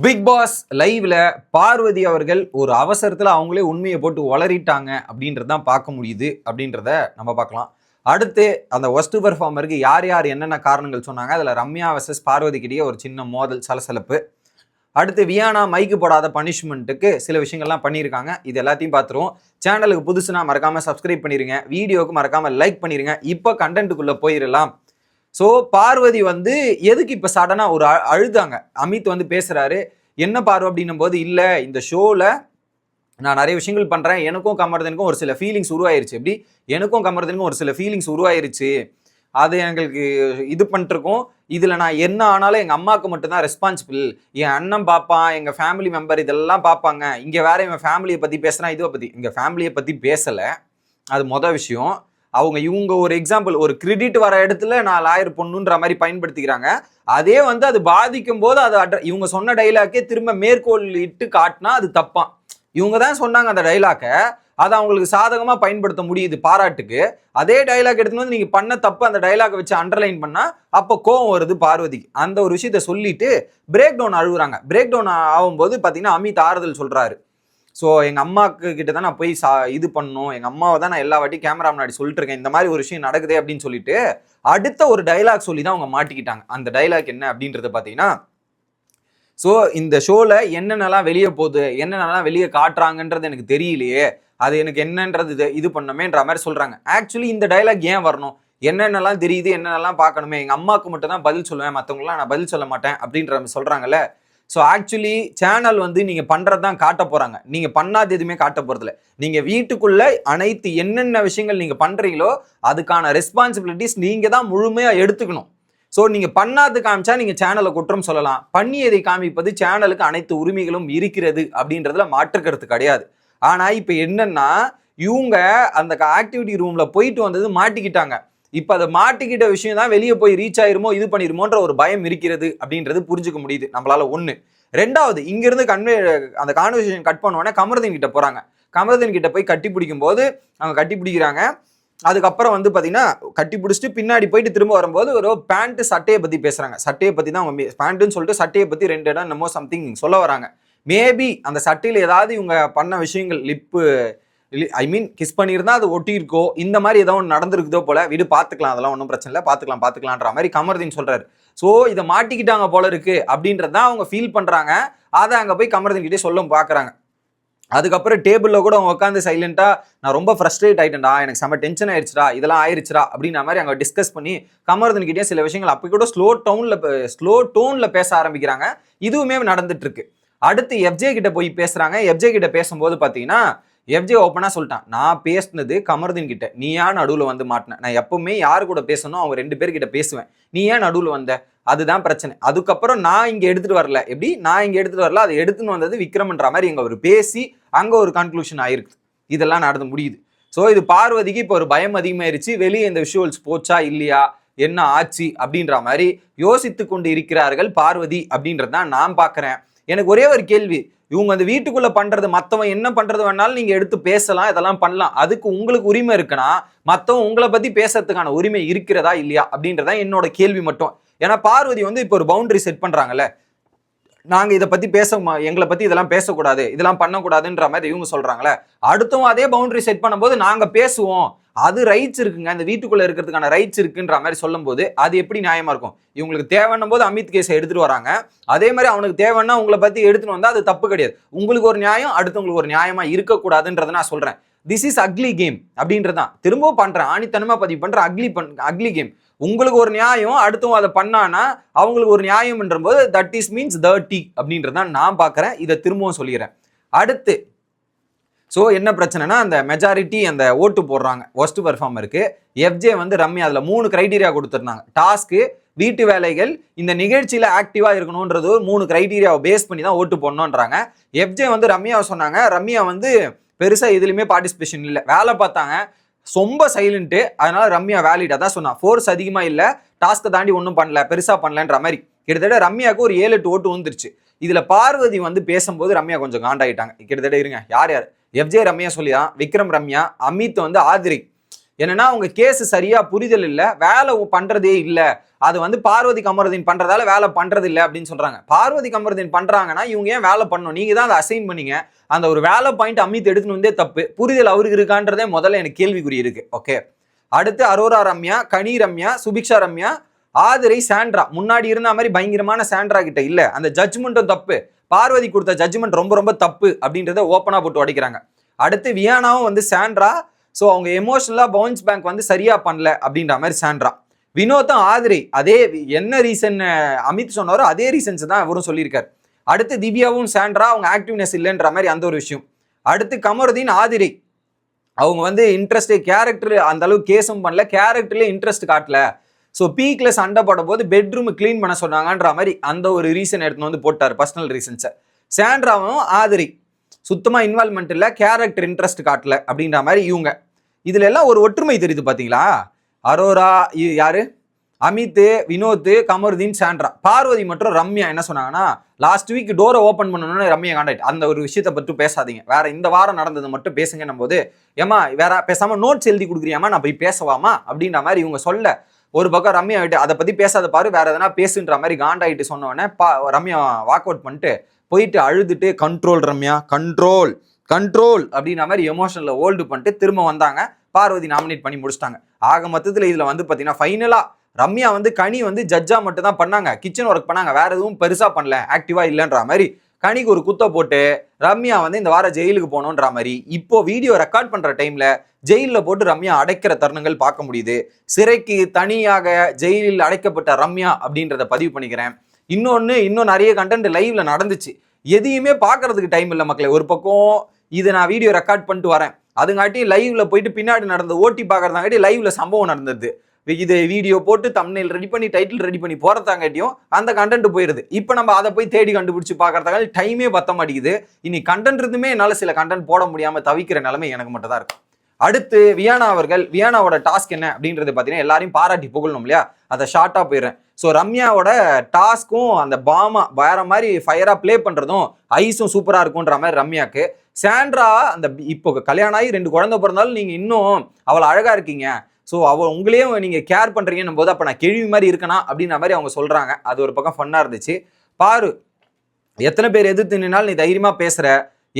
Big pass லைவ்ல பார்வதி அவர்கள் ஒரு அவசரத்துல அவங்களே உண்மையை போட்டு வளரிட்டாங்க அப்படின்றதான் பார்க்க முடியுது அப்படின்றத நம்ம பார்க்கலாம். அடுத்து அந்த ஒஸ்ட் பெர்ஃபார்மருக்கு யார் யார் என்னென்ன காரணங்கள் சொன்னாங்க? அதில் ரம்யா வர்சஸ் பார்வதிக்கிட்டேயே ஒரு சின்ன மோதல் சலசலப்பு. அடுத்து வியானா மைக்கு போடாத பனிஷ்மெண்ட்டுக்கு சில விஷயங்கள்லாம் பண்ணியிருக்காங்க. இது எல்லாத்தையும் பார்த்துருவோம். சேனலுக்கு புதுசுனா மறக்காம சப்ஸ்கிரைப் பண்ணிருங்க. வீடியோவுக்கு மறக்காம லைக் பண்ணிருங்க. இப்போ கண்டென்ட்டுக்குள்ள போயிடலாம் ஸோ பார்வதி வந்து எதுக்கு இப்போ சடனாக ஒரு அ- அழுதாங்க? அமித் வந்து பேசுகிறாரு என்ன பார்வை அப்படின்னும் போது இல்லை இந்த ஷோவில் நான் நிறைய விஷயங்கள் பண்ணுறேன் எனக்கும் கமர்தனுக்கும் ஒரு சில ஃபீலிங்ஸ் உருவாயிருச்சு. எப்படி? எனக்கும் கமர்தனுக்கும் ஒரு சில ஃபீலிங்ஸ் உருவாயிருச்சு. அது எங்களுக்கு இது பண்ணிருக்கோம் இதில் நான் என்ன ஆனாலும் எங்கள் அம்மாவுக்கு மட்டும்தான் ரெஸ்பான்சிபிள் என் அண்ணன் பார்ப்பான் எங்கள் ஃபேமிலி மெம்பர் இதெல்லாம் பார்ப்பாங்க இங்கே வேற இவன் ஃபேமிலியை பற்றி பேசுகிறான் இதுவை பற்றி எங்கள் ஃபேமிலியை பற்றி பேசலை. அது மொதல் விஷயம். அவங்க இவங்க ஒரு எக்ஸாம்பிள் ஒரு கிரெடிட் வர இடத்துல நான் லாயர் பொண்ணுன்ற மாதிரி பயன்படுத்திக்கிறாங்க. அதே வந்து அது பாதிக்கும் போது அது அட்ர இவங்க சொன்ன டைலாக்கே திரும்ப மேற்கோள் இட்டு காட்டினா அது தப்பான் இவங்க தான் சொன்னாங்க அந்த டைலாக்கை அதை அவங்களுக்கு சாதகமாக பயன்படுத்த முடியுது பாராட்டுக்கு. அதே டைலாக் எடுத்துன்னு வந்து நீங்கள் பண்ண தப்பு அந்த டைலாக் வச்சு அண்டர்லைன் பண்ணால் அப்போ கோவம் வருது பார்வதிக்கு. அந்த ஒரு விஷயத்த சொல்லிட்டு பிரேக் டவுன் அழுகுறாங்க. பிரேக் டவுன் ஆகும்போது பார்த்தீங்கன்னா அமித் ஆறுதல் சொல்கிறாரு ஸோ எங்கள் அம்மாக்கு கிட்ட தான் நான் போய் சா இது பண்ணணும். எங்கள் அம்மாவை தான் நான் எல்லா வாட்டி கேமரா முன்னாடி சொல்லிட்டு இருக்கேன் இந்த மாதிரி ஒரு விஷயம் நடக்குதே அப்படின்னு சொல்லிட்டு அடுத்த ஒரு டைலாக் சொல்லி தான் அவங்க மாட்டிக்கிட்டாங்க. அந்த டைலாக் என்ன அப்படின்றத பார்த்தீங்கன்னா ஸோ இந்த ஷோவில் என்னென்னலாம் வெளியே போகுது என்னென்னலாம் வெளியே காட்டுறாங்கன்றது எனக்கு தெரியலையே. அது எனக்கு என்னன்றது இது இது பண்ணமேன்ற மாதிரி சொல்கிறாங்க ஆக்சுவலி இந்த டைலாக் ஏன் வரணும்? என்னென்னலாம் தெரியுது என்னென்னலாம் பார்க்கணுமே? எங்கள் அம்மாவுக்கு மட்டும் தான் பதில் சொல்லுவேன். மற்றவங்களாம் நான் பதில் சொல்ல மாட்டேன் அப்படின்ற மாதிரி சொல்கிறாங்கல்ல ஸோ ஆக்சுவலி சேனல் வந்து நீங்கள் பண்ணுறது தான் காட்ட போகிறாங்க நீங்கள் பண்ணாத எதுவுமே காட்ட போகிறதில்ல நீங்கள் வீட்டுக்குள்ளே அனைத்து என்னென்ன விஷயங்கள் நீங்கள் பண்ணுறீங்களோ அதுக்கான ரெஸ்பான்சிபிலிட்டிஸ் நீங்கள் தான் முழுமையாக எடுத்துக்கணும். ஸோ நீங்கள் பண்ணாது காமிச்சா நீங்கள் சேனலை குற்றம் சொல்லலாம். பண்ணியதை காமிப்பது சேனலுக்கு அனைத்து உரிமைகளும் இருக்கிறது அப்படின்றதுல மாற்றுக்கிறது கிடையாது. ஆனால் இப்போ என்னென்னா இவங்க அந்த ஆக்டிவிட்டி ரூமில் போயிட்டு வந்தது மாட்டிக்கிட்டாங்க. இப்போ அதை மாட்டிக்கிட்ட விஷயம் தான் வெளியே போய் ரீச் ஆயிருமோ இது பண்ணிருமோன்ற ஒரு பயம் இருக்கிறது அப்படின்றது புரிஞ்சுக்க முடியுது நம்மளால ஒன்று ரெண்டாவது இங்கிருந்து கன்வே அந்த கான்வர்சேஷன் கட் பண்ணோடனே கமருதீன் கிட்ட போகிறாங்க கமருதீன் கிட்ட போய் கட்டி பிடிக்கும் போது அவங்க கட்டி பிடிக்கிறாங்க. அதுக்கப்புறம் வந்து பார்த்தீங்கன்னா கட்டி பிடிச்சிட்டு பின்னாடி போயிட்டு திரும்ப வரும்போது ஒரு பேண்ட்டு சட்டையை பற்றி பேசுகிறாங்க சட்டையை பற்றி தான் அவங்க பேண்ட்டுன்னு சொல்லிட்டு சட்டையை பற்றி ரெண்டு இடம் என்னமோ சம்திங் சொல்ல வராங்க. மேபி அந்த சட்டையில் ஏதாவது இவங்க பண்ண விஷயங்கள் லிப்பு ஐ மீன் கிஸ் பண்ணியிருந்தா அது ஒட்டியிருக்கோ? இந்த மாதிரி ஏதோ ஒன்று நடந்திருக்குதோ போல? விடு பார்த்துக்கலாம் அதெல்லாம் ஒன்றும் பிரச்சனை இல்லை. பார்த்துக்கலாம் பார்த்துக்கலான்ற மாதிரி கமர்தீன் சொல்கிறார் ஸோ இதை மாட்டிக்கிட்டாங்க போல இருக்கு அப்படின்றது தான் அவங்க ஃபீல் பண்ணுறாங்க அதை அங்கே போய் கமர்தீன் கிட்டே சொல்ல பார்க்குறாங்க அதுக்கப்புறம் டேபிளில் கூட அவங்க உட்காந்து சைலண்ட்டாக நான் ரொம்ப ஃப்ரஸ்ட்ரேட் ஆகிட்டேன்டா எனக்கு செம்ம டென்ஷன் ஆயிடுச்சுடா. இதெல்லாம் ஆயிடுச்சுடா அப்படின்ற மாதிரி அங்கே டிஸ்கஸ் பண்ணி கமர்தன் கிட்டே சில விஷயங்கள் அப்போ கூட ஸ்லோ டவுனில் ஸ்லோ டோனில் பேச ஆரம்பிக்கிறாங்க. இதுவுமே நடந்துட்டு இருக்கு. அடுத்து எஃப்ஜே கிட்ட போய் பேசுகிறாங்க எஃப்ஜே கிட்ட பேசும்போது பார்த்தீங்கன்னா எஃப்ஜே ஓப்பனாக சொல்லிட்டான். நான் பேசுனது கமருதீன் கிட்ட. நீ ஏன் நடுவில் வந்து மாட்டின? நான் எப்பவுமே யார் கூட பேசணும் அவங்க ரெண்டு பேர்கிட்ட பேசுவேன். நீ ஏன் நடுவில் வந்த? அதுதான் பிரச்சனை. அதுக்கப்புறம் நான் இங்கே எடுத்துட்டு வரல. எப்படி? நான் இங்கே எடுத்துட்டு வரல. அதை எடுத்துன்னு வந்தது விக்ரம்ன்ற மாதிரி இங்கே அவர் பேசி அங்கே ஒரு கன்க்ளூஷன் ஆயிருக்கு. இதெல்லாம் நடந்து முடியுது. ஸோ இது பார்வதிக்கு இப்போ ஒரு பயம் அதிகமாயிருச்சு. வெளியே இந்த விஷுவல்ஸ் போச்சா இல்லையா? என்ன ஆச்சு? அப்படின்ற மாதிரி யோசித்து கொண்டு இருக்கிறார்கள் பார்வதி அப்படின்றது தான் நான் பார்க்குறேன். எனக்கு ஒரே ஒரு கேள்வி. இவங்க அந்த வீட்டுக்குள்ள பண்றது மத்தவன் என்ன பண்றது வேணாலும் நீங்க எடுத்து பேசலாம் இதெல்லாம் பண்ணலாம். அதுக்கு உங்களுக்கு உரிமை இருக்குன்னா மத்தவன் உங்களை பத்தி பேசுறதுக்கான உரிமை இருக்கிறதா இல்லையா அப்படின்றதான் என்னோட கேள்வி மட்டும். ஏன்னா பார்வதி வந்து இப்போ ஒரு பவுண்டரி செட் பண்றாங்கல்ல. நாங்கள் இதை பற்றி பேச மா- எங்களை பற்றி இதெல்லாம் பேசக்கூடாது இதெல்லாம் பண்ணக்கூடாதுன்ற மாதிரி இவங்க சொல்கிறாங்களே அடுத்தவங்க அதே பவுண்டரி செட் பண்ணும்போது நாங்கள் பேசுவோம். அது ரைட்ஸ் இருக்குங்க. அந்த வீட்டுக்குள்ள இருக்கிறதுக்கான ரைட்ஸ் இருக்குன்ற மாதிரி சொல்லும்போது அது எப்படி நியாயமா இருக்கும்? இவங்களுக்கு தேவைன்னும் போது அமித் கேஸை எடுத்துட்டு வராங்க. அதே மாதிரி அவனுக்கு தேவைன்னா உங்களை பத்தி எடுத்துட்டு வந்தா அது தப்பு கிடையாது. உங்களுக்கு ஒரு நியாயம் அடுத்தவங்களுக்கு ஒரு நியாயமா இருக்கக்கூடாதுன்றதை நான் சொல்றேன். திஸ் இஸ் அக்லி கேம் அப்படின்றதான் திரும்பவும் பண்றேன். ஆணித்தனமா பதிவு பண்ற அக்லி பண் அக்லி கேம் உங்களுக்கு ஒரு நியாயம் அடுத்தவங்க அதை பண்ணானா அவங்களுக்கு ஒரு நியாயம்ன்ற போது தட் இஸ் மீன்ஸ் தர்ட்டி அப்படின்றதான் நான் பார்க்குறேன் இதை திரும்பவும் சொல்லிடுறேன். அடுத்து ஸோ என்ன பிரச்சனைனா அந்த மெஜாரிட்டி அந்த ஓட்டு போடுறாங்க. ஒஸ்ட் பெர்ஃபார்மருக்கு எஃப்ஜே வந்து ரம்யா அதில் மூணு க்ரைட்டீரியா கொடுத்துருந்தாங்க. டாஸ்க்கு வீட்டு வேலைகள் இந்த நிகழ்ச்சியில் ஆக்டிவாக இருக்கணுன்றது ஒரு மூணு க்ரைட்டீரியாவை பேஸ் பண்ணி தான் ஓட்டு போடணுன்றாங்க எஃப்ஜே வந்து ரம்யாவை சொன்னாங்க. ரம்யா வந்து பெருசாக எதுலையுமே பார்ட்டிசிபேஷன் இல்லை. வேலை பார்த்தாங்க. ரொம்ப சைலண்ட்டு அதனால ரம்யா வேலிடாக தான் சொன்னான் ஃபோர்ஸ் அதிகமாக இல்லை. டாஸ்க்கை தாண்டி ஒன்றும் பண்ணல. பெருசாக பண்ணலன்ற மாதிரி. கிட்டத்தட்ட ரம்யாவுக்கு ஒரு ஏழு எட்டு ஓட்டு வந்துருச்சு. இதில் பார்வதி வந்து பேசும்போது ரம்யா கொஞ்சம் காண்டாயிட்டாங்க. கிட்டத்தட்ட இருங்க. யார் யார்? எஃப்ஜே ரம்யா சொல்லியா விக்ரம் ரம்யா அமித் வந்து ஆதிரி. என்னன்னா அவங்க கேஸ் சரியா புரிதல் இல்லை வேலை பண்றதே இல்லை. அது வந்து பார்வதி கமருதீன் பண்றதால வேலை பண்றது இல்லை அப்படின்னு சொல்றாங்க. பார்வதி கமருதீன் பண்றாங்கன்னா இவங்க ஏன் வேலை பண்ணணும்? நீங்க தான் அதை அசைன் பண்ணீங்க. அந்த ஒரு வேலை பாயிண்ட் அமித் எடுத்துன்னு வந்தே தப்பு. புரிதல் அவருக்கு இருக்கான்றதே முதல்ல எனக்கு கேள்விக்குறி இருக்கு. ஓகே அடுத்து அரோரா ரம்யா கனி ரம்யா சுபிக்ஷா ரம்யா ஆதிரை சாண்ட்ரா. முன்னாடி இருந்த மாதிரி பயங்கரமான சாண்ட்ரா கிட்ட இல்ல. அந்த ஜட்ஜ்மெண்ட்டும் தப்பு. பார்வதி கொடுத்த ஜட்ஜ்மெண்ட் ரொம்ப ரொம்ப தப்பு அப்படின்றத ஓப்பனாக போட்டு உடைக்கிறாங்க. அடுத்து வியானாவும் வந்து சாண்ட்ரா. ஸோ அவங்க எமோஷனலாக பவுன்ஸ் பேங்க் வந்து சரியாக பண்ணல அப்படின்ற மாதிரி சாண்ட்ரா. வினோத்தும் ஆதிரி அதே என்ன ரீசன் அமித் சொன்னாரோ அதே ரீசன்ஸ் தான் இவரும் சொல்லியிருக்காரு. அடுத்து திவ்யாவும் சாண்ட்ரா அவங்க ஆக்டிவ்னஸ் இல்லைன்ற மாதிரி அந்த ஒரு விஷயம். அடுத்து கமருதீன் ஆதிரி. அவங்க வந்து இன்ட்ரெஸ்ட் கேரக்டர் அந்த அளவுக்கு கேஸும் பண்ணல கேரக்டர்லேயே இன்ட்ரெஸ்ட் காட்டல. ஸோ பீக்கில் சண்டை போட போது பெட்ரூம் க்ளீன் பண்ண சொன்னாங்கன்ற மாதிரி அந்த ஒரு ரீசன் எடுத்துன்னு வந்து போட்டார் பர்சனல் ரீசன்ஸை சாண்ட்ராவும் ஆதிரி. சுத்தமாக இன்வால்மெண்ட் இல்லை கேரக்டர் இன்ட்ரெஸ்ட் காட்டல அப்படின்ற மாதிரி இவங்க. இதுல எல்லாம் ஒரு ஒற்றுமை தெரியுது பார்த்தீங்களா அரோரா இ- யாரு? அமித் வினோத் கமருதீன் சாண்ட்ரா. பார்வதி மற்றும் ரம்யா என்ன சொன்னாங்கன்னா லாஸ்ட் வீக் டோரை ஓப்பன் பண்ணணும்னு ரம்யா காண்டாக்ட் அந்த ஒரு விஷயத்தை பற்றி பேசாதீங்க. வேற இந்த வாரம் நடந்தது மட்டும் பேசுங்கன்னும் போது ஏமா வேற பேசாமல் நோட்ஸ் எழுதி கொடுக்குறியாமா நான் போய் பேசவாமா? அப்படின்ற மாதிரி இவங்க சொல்ல ஒரு பக்கம் ரம்யா விட்டு அதை பத்தி பேசாத பாரு வேற எதனா பேசுன்ற மாதிரி காண்டாயிட்டு சொன்னோடனே பா ரம்யா வாக் அவுட் பண்ணிட்டு போயிட்டு அழுதுட்டு கண்ட்ரோல் ரம்யா கண்ட்ரோல் கண்ட்ரோல் அப்படின்ற மாதிரி எமோஷனில் ஹோல்டு பண்ணிட்டு திரும்ப வந்தாங்க. பார்வதி நாமினேட் பண்ணி முடிச்சிட்டாங்க. ஆக மொத்தத்தில் இதில் வந்து பார்த்தீங்கன்னா ஃபைனலாக ரம்யா வந்து கனி வந்து ஜட்ஜா மட்டும் தான் பண்ணாங்க. கிச்சன் ஒர்க் பண்ணாங்க. வேற எதுவும் பெருசாக பண்ணல. ஆக்டிவா இல்லைன்ற மாதிரி கனிக்கு ஒரு குத்த போட்டு ரம்யா வந்து இந்த வாரம் ஜெயிலுக்கு போகணுன்ற மாதிரி இப்போ வீடியோ ரெக்கார்ட் பண்ணுற டைமில் ஜெயிலில் போட்டு ரம்யா அடைக்கிற தருணங்கள் பார்க்க முடியுது. சிறைக்கு தனியாக ஜெயிலில் அடைக்கப்பட்ட ரம்யா அப்படின்றத பதிவு பண்ணிக்கிறேன். இன்னொன்று இன்னும் நிறைய கண்டென்ட் லைவ்ல நடந்துச்சு. எதையுமே பார்க்கறதுக்கு டைம் இல்லை மக்களே. ஒரு பக்கம் இதை நான் வீடியோ ரெக்கார்ட் பண்ணிட்டு வரேன். அதுங்காட்டி லைவ்ல போயிட்டு பின்னாடி நடந்த ஓட்டி பார்க்கறதாங்காட்டி லைவ்ல சம்பவம் நடந்தது. இது வீடியோ போட்டு தம்ப்நெயில் ரெடி பண்ணி டைட்டில் ரெடி பண்ணி போறதாங்காட்டியும் அந்த கண்டென்ட் போயிடுது இப்போ நம்ம அதை போய் தேடி கண்டுபிடிச்சி பார்க்கறதாங்க டைமே பத்த மாட்டேங்குது இனி கண்டென்ட் இருந்துமே என்னால் சில கண்டென்ட் போட முடியாமல் தவிக்கிற நிலைமை எனக்கு மட்டும் தான் இருக்கும். அடுத்து வியானா அவர்கள் வியானாவோட டாஸ்க் என்ன அப்படின்றது பார்த்தீங்கன்னா எல்லாரையும் பாராட்டி புகழணும் இல்லையா? அதை ஷார்ட்டாக போயிடுறேன். ஸோ ரம்யாவோட டாஸ்க்கும் அந்த பாமா வேற மாதிரி ஃபயராக ப்ளே பண்ணுறதும் ஐஸும் சூப்பராக இருக்குன்ற மாதிரி ரம்யாக்கு. சாண்ட்ரா அந்த இப்போ கல்யாணம் ஆகி ரெண்டு குழந்தை பிறந்தாலும் நீங்கள் இன்னும் அவ்வளோ அழகாக இருக்கீங்க. ஸோ அவ உங்களையும் நீங்கள் கேர் பண்ணுறீங்கன்னும் போது அப்போ நான் கேள்வி மாதிரி இருக்கனா? அப்படின்ற மாதிரி அவங்க சொல்கிறாங்க அது ஒரு பக்கம் ஃபன்னாக இருந்துச்சு. பாரு எத்தனை பேர் எதிர்த்து நின்னாலும் நீ தைரியமாக பேசுகிற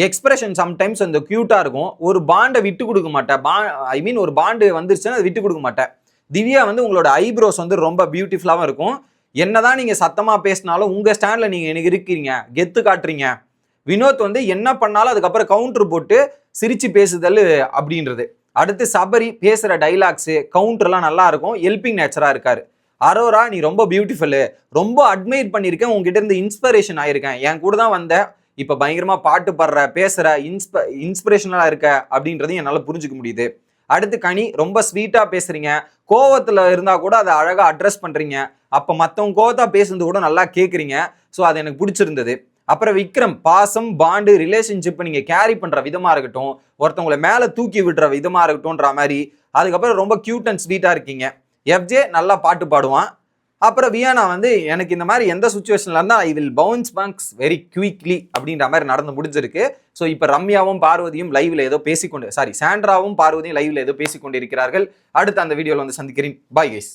எக்ஸ்பிரஷன் சம்டைம்ஸ் அந்த க்யூட்டாக இருக்கும். ஒரு பாண்டை விட்டு கொடுக்க மாட்டேன் பா ஐ மீன் ஒரு பாண்டு வந்துருச்சுன்னா அதை விட்டு கொடுக்க மாட்டேன் திவ்யா வந்து உங்களோட ஐப்ரோஸ் வந்து ரொம்ப பியூட்டிஃபுல்லாகவும் இருக்கும். என்னதான் நீங்கள் சத்தமாக பேசினாலும் உங்கள் ஸ்டாண்டில் நீங்கள் எனக்கு இருக்கிறீங்க. கெத்து காட்டுறீங்க. வினோத் வந்து என்ன பண்ணாலும் அதுக்கப்புறம் கவுண்டர் போட்டு சிரித்து பேசுதல் அப்படின்றது. அடுத்து சபரி பேசுகிற டைலாக்ஸு கவுண்டர்லாம் நல்லா இருக்கும். ஹெல்பிங் நேச்சராக இருக்காரு. அரோரா நீ ரொம்ப பியூட்டிஃபுல்லு ரொம்ப அட்மைர் பண்ணியிருக்கேன். உங்ககிட்ட இருந்து இன்ஸ்பிரேஷன் ஆயிருக்கேன். என் கூட தான் வந்த இப்போ பயங்கரமாக பாட்டு பாடுற பேசுகிற இன்ஸ்ப இன்ஸ்பிரேஷனலாக இருக்க அப்படின்றதையும் என்னால் புரிஞ்சுக்க முடியுது. அடுத்து கனி ரொம்ப ஸ்வீட்டாக பேசுகிறீங்க கோவத்தில் இருந்தால் கூட அதை அழகாக அட்ரஸ் பண்ணுறீங்க அப்போ மற்றவங்க கோவத்தாக பேசுறது கூட நல்லா கேட்குறீங்க ஸோ அது எனக்கு பிடிச்சிருந்தது. அப்புறம் விக்ரம் பாசம் பாண்டு ரிலேஷன்ஷிப் நீங்கள் கேரி பண்ணுற விதமாக இருக்கட்டும் ஒருத்தவங்களை மேலே தூக்கி விடுற விதமாக இருக்கட்டும்ன்ற மாதிரி. அதுக்கப்புறம் ரொம்ப க்யூட் அண்ட் ஸ்வீட்டாக இருக்கீங்க. எஃப்ஜே நல்லா பாட்டு பாடுவான். அப்புறம் வியானா வந்து எனக்கு இந்த மாதிரி எந்த சுச்சுவேஷனில் இருந்தால் I will bounce back very quickly அப்படின்ற மாதிரி நடந்து முடிஞ்சிருக்கு. ஸோ இப்போ ரம்யாவும் பார்வதியும் லைவில் ஏதோ பேசிக்கொண்டு சாரி சாண்ட்ராவும் பார்வதியும் லைவில் ஏதோ பேசிக்கொண்டு இருக்கிறார்கள். அடுத்து அந்த வீடியோவில் வந்து சந்திக்கிறேன். Bye guys